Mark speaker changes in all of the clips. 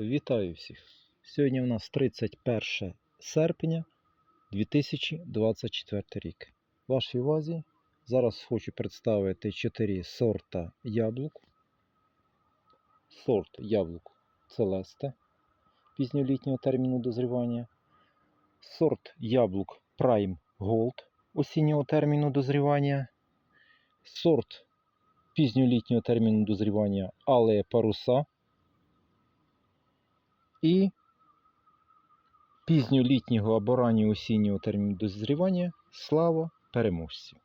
Speaker 1: Вітаю всіх! Сьогодні у нас 31 серпня 2024 рік. Вашій увазі зараз хочу представити 4 сорта яблук. Сорт яблук Целесте пізньолітнього терміну дозрівання. Сорт яблук Prime Gold осіннього терміну дозрівання. Сорт пізньолітнього терміну дозрівання Алея Паруса і пізньолітнього або раннього осіннього терміну дозрівання слава переможців.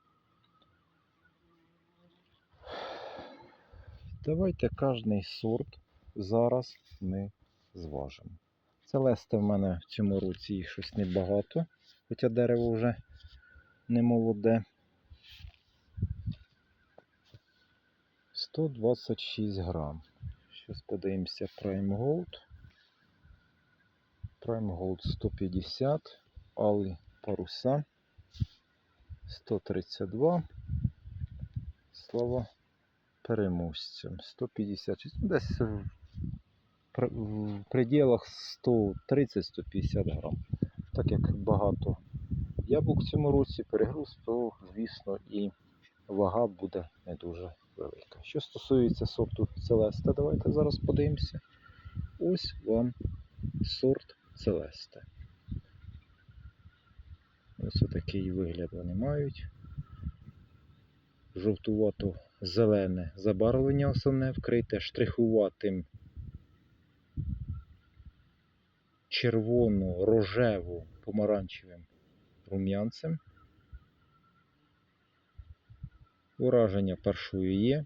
Speaker 1: Давайте кожний сорт зараз ми зважимо. Целесте в мене в цьому році їх щось небагато, хоча дерево вже не молоде. 126 грам. Зараз подивимося Prime Gold. Prime Gold 150, Али Паруса 132. Слава переможцям 156. Ну, Десь в, пр- в пределах 130-150 грам. Так як багато яблук в цьому році, перегруз, то, звісно, і вага буде не дуже велика. Що стосується сорту Целеста, давайте зараз подивимося. Ось вам сорт Целесте. Ось такий вигляд вони мають. Жовтувато-зелене забарвлення основне вкрите штрихуватим червоно-рожево-помаранчевим рум'янцем. Ураження першої є.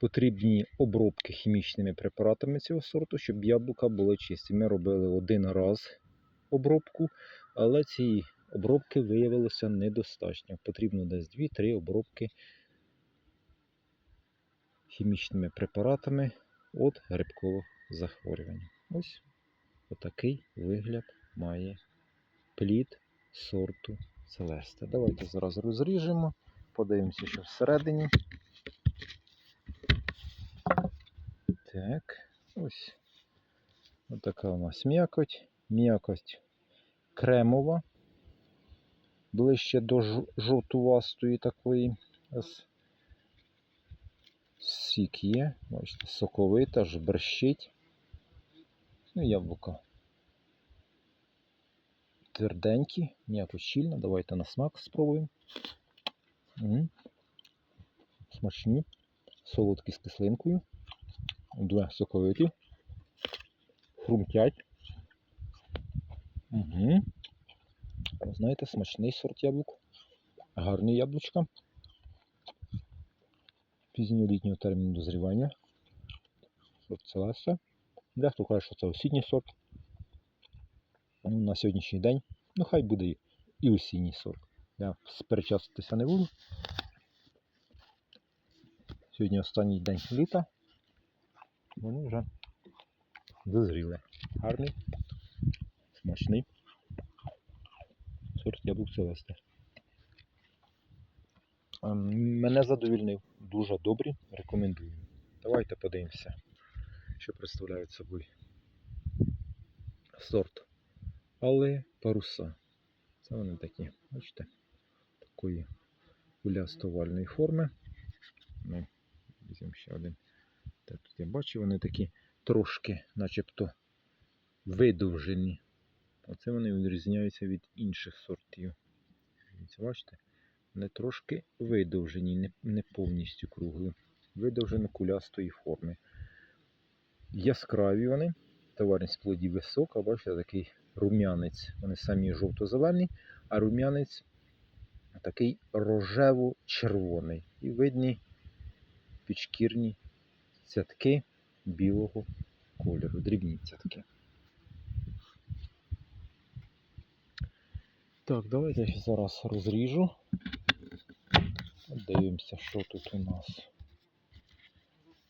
Speaker 1: Потрібні обробки хімічними препаратами цього сорту, щоб яблука були чисті. Ми робили один раз обробку, але цієї обробки виявилося недостатньо. Потрібно десь 2-3 обробки хімічними препаратами від грибкових захворювань. Ось отакий вигляд має плід сорту Целеста. Давайте зараз розріжемо, подивимося, що всередині. Так, ось. Така у нас м'якоть. М'якоть кремова. Ближче до жо- жовтувастої такої. Ось. Сік є. Бачите, соковита, аж брещить. Ну, яблука. Тверденькі, м'якоть щільна. Давайте на смак спробуємо. Смачні, солодкі з кислинкою. Два соковиті. Хрумтять. Угу. Знаєте, смачний сорт яблук. Гарні яблучка. Пізньолітнього терміну дозрівання. Сорт Целеса. Дехто каже, що це осінній сорт. Ну, на сьогоднішній день. Ну, хай буде і- осінній сорт. Я сперечатися не буду. Сьогодні останній день літа. Вони вже дозріли. Гарний, смачний. Сорт яблук Целесте. Ем, Мене задовільнив. Дуже добрі. Рекомендую. Давайте подивимося, що представляють собою сорт. Але паруса. Це вони такі, бачите, такої кулясто-овальної форми. Ну, візьмемо ще один. Так, тут я бачу, вони такі трошки, начебто, видовжені. Оце вони відрізняються від інших сортів. Бачите? Вони трошки видовжені, не, не повністю круглі. Видовжено кулястої форми. Яскраві вони. Товарність плодів висока, бачите, такий рум'янець. Вони самі жовто-зелені, а рум'янець такий рожево-червоний. І видні підшкірні цятки білого кольору, дрібні цятки. Так, давайте я зараз розріжу. Дивимося, що тут у нас.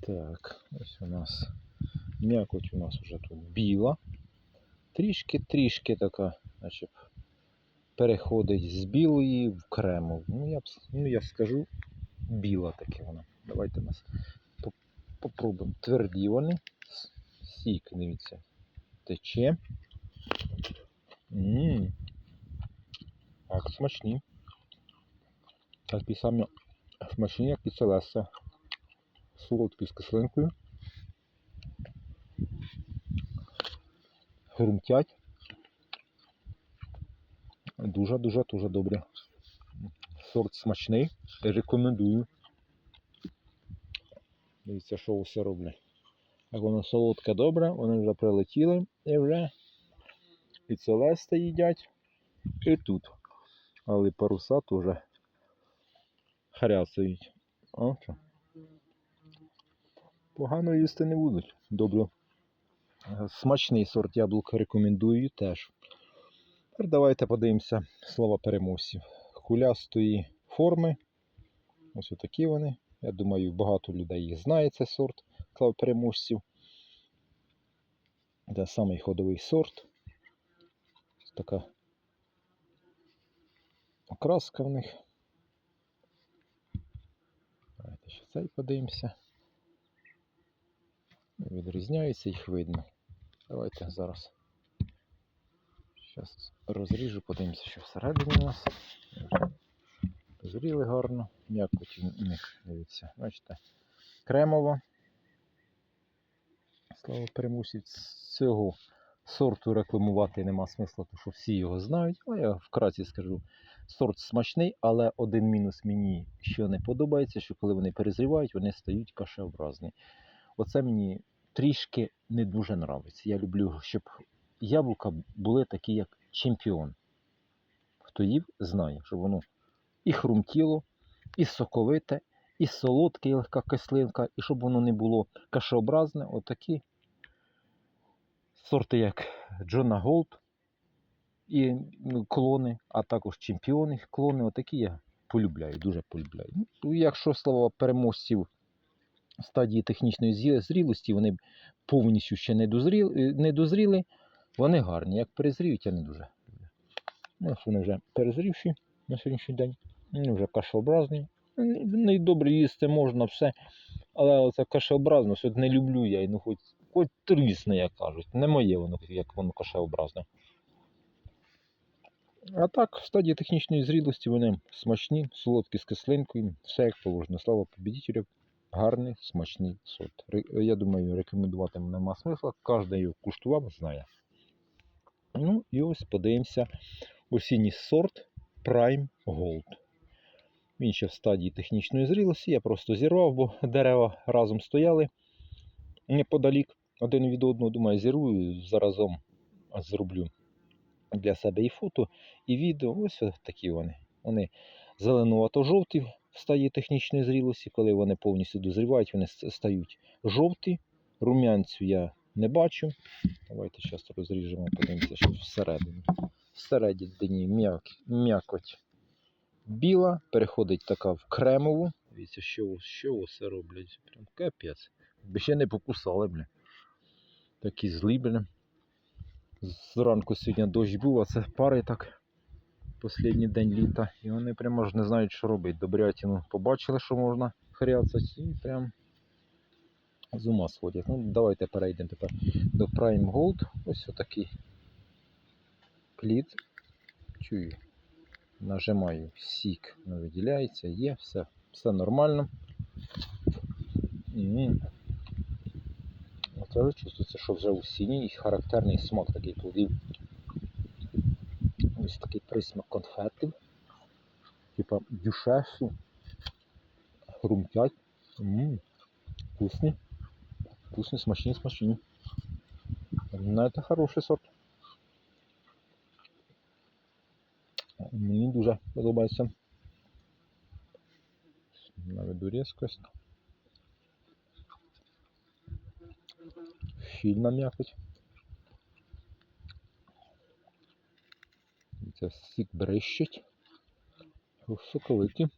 Speaker 1: Так, ось у нас м'якоть у нас вже тут біла. Трішки-трішки така, значить, переходить з білої в кремову. Ну, я ну, я скажу, біла таке вона. Давайте нас попробуємо. Тверді вони, сік, дивіться. Тече. Ммм. Так, смачні. Такі самі смачні, як і Целеса. Солодкі з кислинкою. Хрумтять. Дуже-дуже дуже добре. Сорт смачний. Рекомендую. Дивіться, що все роблять. Як воно солодке добре, вони вже прилетіли і вже і целеста їдять, і тут. Але паруса теж харясають. Що? Погано їсти не будуть. Добре. Смачний сорт яблук рекомендую теж. Тепер давайте подивимося слова переможців. Кулястої форми. Ось отакі вони. Я думаю, багато людей знає цей сорт слав переможців. Це самий ходовий сорт. Ось така окраска в них. Давайте ще цей подивимося. Відрізняються, їх видно. Давайте зараз. Зараз розріжу, подивимося, що всередині у нас. Зріли гарно. М'якоть у них, дивіться, бачите, кремово. Слава переможців цього сорту рекламувати нема смисла, тому що всі його знають. Але я вкратці скажу, сорт смачний, але один мінус мені що не подобається, що коли вони перезрівають, вони стають кашеобразні. Оце мені трішки не дуже нравиться. Я люблю, щоб яблука були такі, як чемпіон. Хто їв, знає, що воно і хрумтіло, і соковите, і солодке, і легка кислинка, і щоб воно не було кашеобразне, отакі сорти, як Джона Голд і ну, клони, а також чемпіони клони, отакі я полюбляю, дуже полюбляю. Ну, якщо слова переможців стадії технічної зрілості, вони повністю ще не дозріли, не дозріли вони гарні. Як перезріють, я не дуже люблю. Ну, вони вже перезрівші на сьогоднішній день. Вже кашеобразні. Не добре їсти можна все. Але оце кашеобразно, що не люблю я, і, ну хоч, хоч трісне, як кажуть. Не моє воно, як воно кашеобразне. А так, в стадії технічної зрілості вони смачні, солодкі з кислинкою, все як положено. Слава победителю, гарний, смачний сорт. Я думаю, рекомендувати нема смисла. Кожен його куштував, знає. Ну і ось подивимося осінній сорт Prime Gold. Він ще в стадії технічної зрілості. Я просто зірвав, бо дерева разом стояли неподалік один від одного. Думаю, зірвую, заразом зроблю для себе і фото, і відео. Ось такі вони. Вони зеленувато-жовті в стадії технічної зрілості. Коли вони повністю дозрівають, вони стають жовті. Рум'янцю я не бачу. Давайте зараз розріжемо, подивимося, що всередині. Всередині м'як- м'якоть біла, переходить така в кремову. Дивіться, що, що усе роблять. Прям капець. Ще не покусали, бля. Такі злі, бля. Зранку сьогодні дощ був, а це пари так. Останній день літа. І вони прямо ж не знають, що робити. Добрятину побачили, що можна хряцати, і прям з ума сходять. Ну, давайте перейдемо тепер до Prime Gold. Ось отакий плід. Чую. Нажимаю сік, не виділяється, є, все, все нормально. Оце вже чувствується, що вже осінній і характерний смак такий плодів. Ось такий присмак конфетів. Типа дюшесу. Хрумтять. Вкусні. Вкусні, смачні, смачні. Ну, це хороший сорт. Мені дуже подобається. Наведу різкость. Щільна м'якоть. Це сік брещить. Соковиті.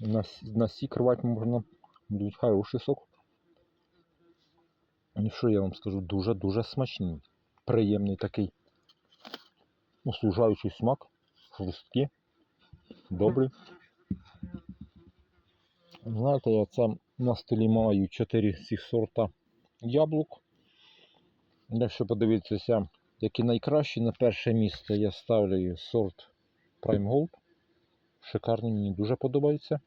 Speaker 1: На, на сік рвати можна. Будуть хороший сок. І що я вам скажу, дуже-дуже смачний. Приємний такий услужаючий смак, хрусткі, добрий. Знаєте, я це на столі маю 4 цих сорта яблук. Якщо подивитися, які найкращі, на перше місце я ставлю сорт Prime Gold. Шикарний, мені дуже подобається.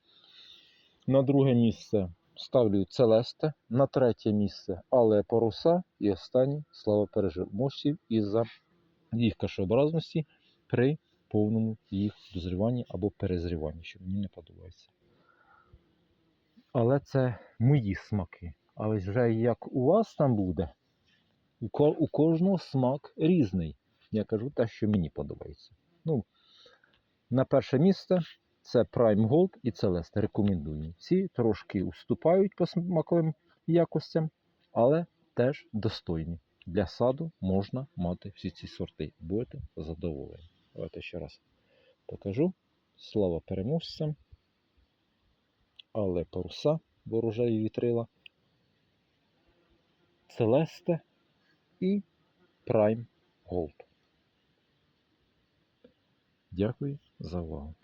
Speaker 1: На друге місце ставлю Целесте. На третє місце Але Паруса. І останнє слава переможців із-за їх кашеобразності при повному їх дозріванні або перезріванні, що мені не подобається. Але це мої смаки. Але вже як у вас там буде, у, кожного смак різний. Я кажу те, що мені подобається. Ну, на перше місце це Prime Gold і Celeste. Рекомендую. Ці трошки уступають по смаковим якостям, але теж достойні. Для саду можна мати всі ці сорти. Будете задоволені. Давайте ще раз покажу. Слава переможцям. Але паруса ворожаї вітрила. Целесте і Prime Gold. Дякую за увагу.